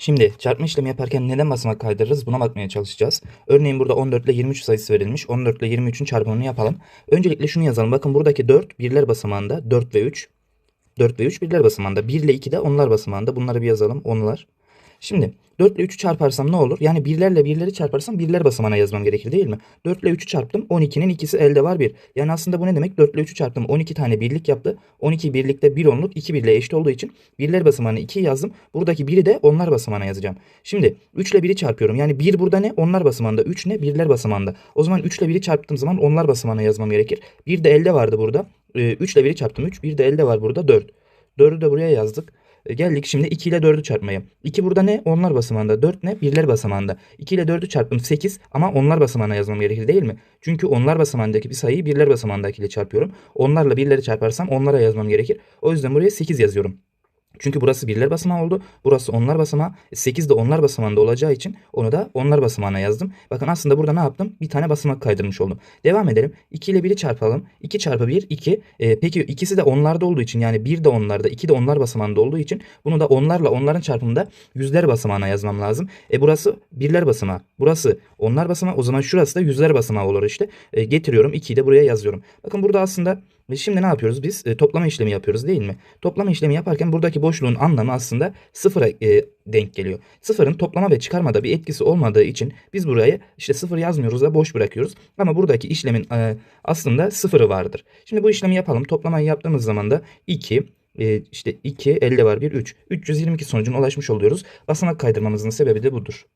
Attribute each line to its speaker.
Speaker 1: Şimdi çarpma işlemi yaparken neden basamak kaydırırız buna bakmaya çalışacağız. Örneğin burada 14 ile 23 sayısı verilmiş. 14 ile 23'ün çarpımını yapalım. Öncelikle şunu yazalım. Bakın buradaki 4 birler basamağında 4 ve 3. 4 ve 3 birler basamağında. 1 ile 2 de onlar basamağında. Bunları bir yazalım. Onlar. Şimdi 4 ile 3'ü çarparsam ne olur? Yani birlerle birleri çarparsam birler basamağına yazmam gerekir değil mi? 4 ile 3'ü çarptım. 12'nin ikisi elde var 1. Yani aslında bu ne demek? 4 ile 3'ü çarptım. 12 tane birlik yaptı. 12 birlikte 1 onluk 2 birle eşit olduğu için birler basamağına 2 yazdım. Buradaki 1'i de onlar basamağına yazacağım. Şimdi 3 ile 1'i çarpıyorum. Yani 1 burada ne? Onlar basamağında. 3 ne? Birler basamağında. O zaman 3 ile 1'i çarptığım zaman onlar basamağına yazmam gerekir. 1 de elde vardı burada. 3 ile 1'i çarptım 3. 1 de elde var burada 4. 4'ü de buraya yazdık. E, Geldik şimdi 2 ile 4'ü çarpmaya. 2 burada ne? Onlar basamağında. 4 ne? Birler basamağında. 2 ile 4'ü çarptım 8 ama onlar basamağına yazmam gerekir değil mi? Çünkü onlar basamağındaki bir sayıyı birler basamağındakiyle çarpıyorum. Onlarla birleri çarparsam onlara yazmam gerekir. O yüzden buraya 8 yazıyorum. Çünkü burası birler basamağı oldu. Burası onlar basamağı. 8 de onlar basamağında olacağı için onu da onlar basamağına yazdım. Bakın aslında burada ne yaptım? Bir tane basamak kaydırmış oldum. Devam edelim. 2 ile 1'i çarpalım. 2 çarpı 1 2. Ee, peki ikisi de onlarda olduğu için yani 1 de onlarda 2 de onlar basamağında olduğu için bunu da onlarla onların çarpımında yüzler basamağına yazmam lazım. E burası birler basamağı. Burası onlar basamağı. O zaman şurası da yüzler basamağı olur işte. E, getiriyorum 2'yi de buraya yazıyorum. Bakın burada aslında ve şimdi ne yapıyoruz biz? E, toplama işlemi yapıyoruz değil mi? Toplama işlemi yaparken buradaki boşluğun anlamı aslında sıfıra e, denk geliyor. Sıfırın toplama ve çıkarmada bir etkisi olmadığı için biz buraya işte sıfır yazmıyoruz da boş bırakıyoruz. Ama buradaki işlemin e, aslında sıfırı vardır. Şimdi bu işlemi yapalım. Toplamayı yaptığımız zaman da 2 e, işte 2 elde var 1 3. 322 sonucuna ulaşmış oluyoruz. Basamak kaydırmamızın sebebi de budur.